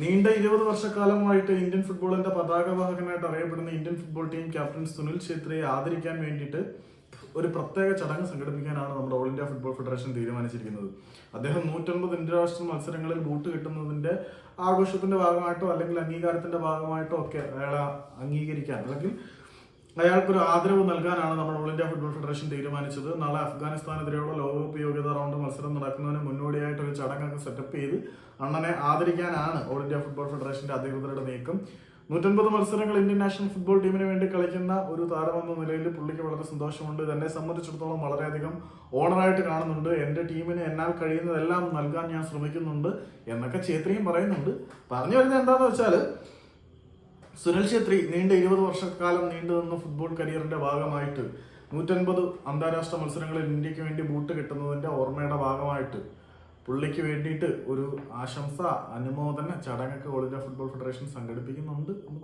നീണ്ട ഇരുപത് വർഷക്കാലമായിട്ട് ഇന്ത്യൻ ഫുട്ബോളിന്റെ പതാകവാഹകനായിട്ട് അറിയപ്പെടുന്ന Indian football team captain Sunil ഛേത്രിയെ ആദരിക്കാൻ വേണ്ടിയിട്ട് ഒരു പ്രത്യേക ചടങ്ങ് സംഘടിപ്പിക്കാനാണ് നമ്മുടെ ഓൾ ഇന്ത്യ ഫുട്ബോൾ ഫെഡറേഷൻ തീരുമാനിച്ചിരിക്കുന്നത്. അദ്ദേഹം നൂറ്റൻപത് ഇന്റർനാഷണൽ മത്സരങ്ങളിൽ ബൂട്ട് കിട്ടുന്നതിന്റെ ആഘോഷത്തിന്റെ ഭാഗമായിട്ടോ അല്ലെങ്കിൽ അംഗീകാരത്തിന്റെ ഭാഗമായിട്ടോ ഒക്കെ അയാളെ അംഗീകരിക്കാൻ അല്ലെങ്കിൽ അയാൾക്കൊരു ആദരവ് നൽകാനാണ് നമ്മൾ ഓൾ ഇന്ത്യ ഫുട്ബോൾ ഫെഡറേഷൻ തീരുമാനിച്ചത്. നാളെ അഫ്ഗാനിസ്ഥാനെതിരെയുള്ള ലോകകപ്പ് യോഗ്യതാ റൗണ്ട് മത്സരം നടക്കുന്നതിന് മുന്നോടിയായിട്ട് ഒരു ചടങ്ങൊക്കെ സെറ്റപ്പ് ചെയ്ത് അണ്ണനെ ആദരിക്കാനാണ് ഓൾ ഇന്ത്യ ഫുട്ബോൾ ഫെഡറേഷന്റെ അധികൃതരുടെ നീക്കം. നൂറ്റൻപത് മത്സരങ്ങൾ ഇന്ത്യൻ നാഷണൽ ഫുട്ബോൾ ടീമിന് വേണ്ടി കളിക്കുന്ന ഒരു താരമെന്ന നിലയിൽ പുള്ളിക്ക് വളരെ സന്തോഷമുണ്ട്. എന്നെ സംബന്ധിച്ചിടത്തോളം വളരെയധികം ഓണറായിട്ട് കാണുന്നുണ്ട്. എന്റെ ടീമിന് എന്നാൽ കഴിയുന്നതെല്ലാം നൽകാൻ ഞാൻ ശ്രമിക്കുന്നുണ്ട് എന്നൊക്കെ ഛേത്രിയും പറയുന്നുണ്ട്. പറഞ്ഞു വരുന്നത് എന്താണെന്ന് വെച്ചാൽ സുനിൽ ഛേത്രി നീണ്ട ഇരുപത് വർഷക്കാലം നീണ്ടു നിന്ന ഫുട്ബോൾ കരിയറിന്റെ ഭാഗമായിട്ട് നൂറ്റൻപത് അന്താരാഷ്ട്ര മത്സരങ്ങളിൽ ഇന്ത്യയ്ക്ക് വേണ്ടി ബൂട്ട് കിട്ടുന്നതിന്റെ ഓർമ്മയുടെ ഭാഗമായിട്ട് പുള്ളിക്ക് വേണ്ടിയിട്ട് ഒരു ആശംസ അനുമോദന ചടങ്ങൊക്കെ ഓൾ ഇന്ത്യ ഫുട്ബോൾ ഫെഡറേഷൻ സംഘടിപ്പിക്കുന്നുണ്ട് എന്ന്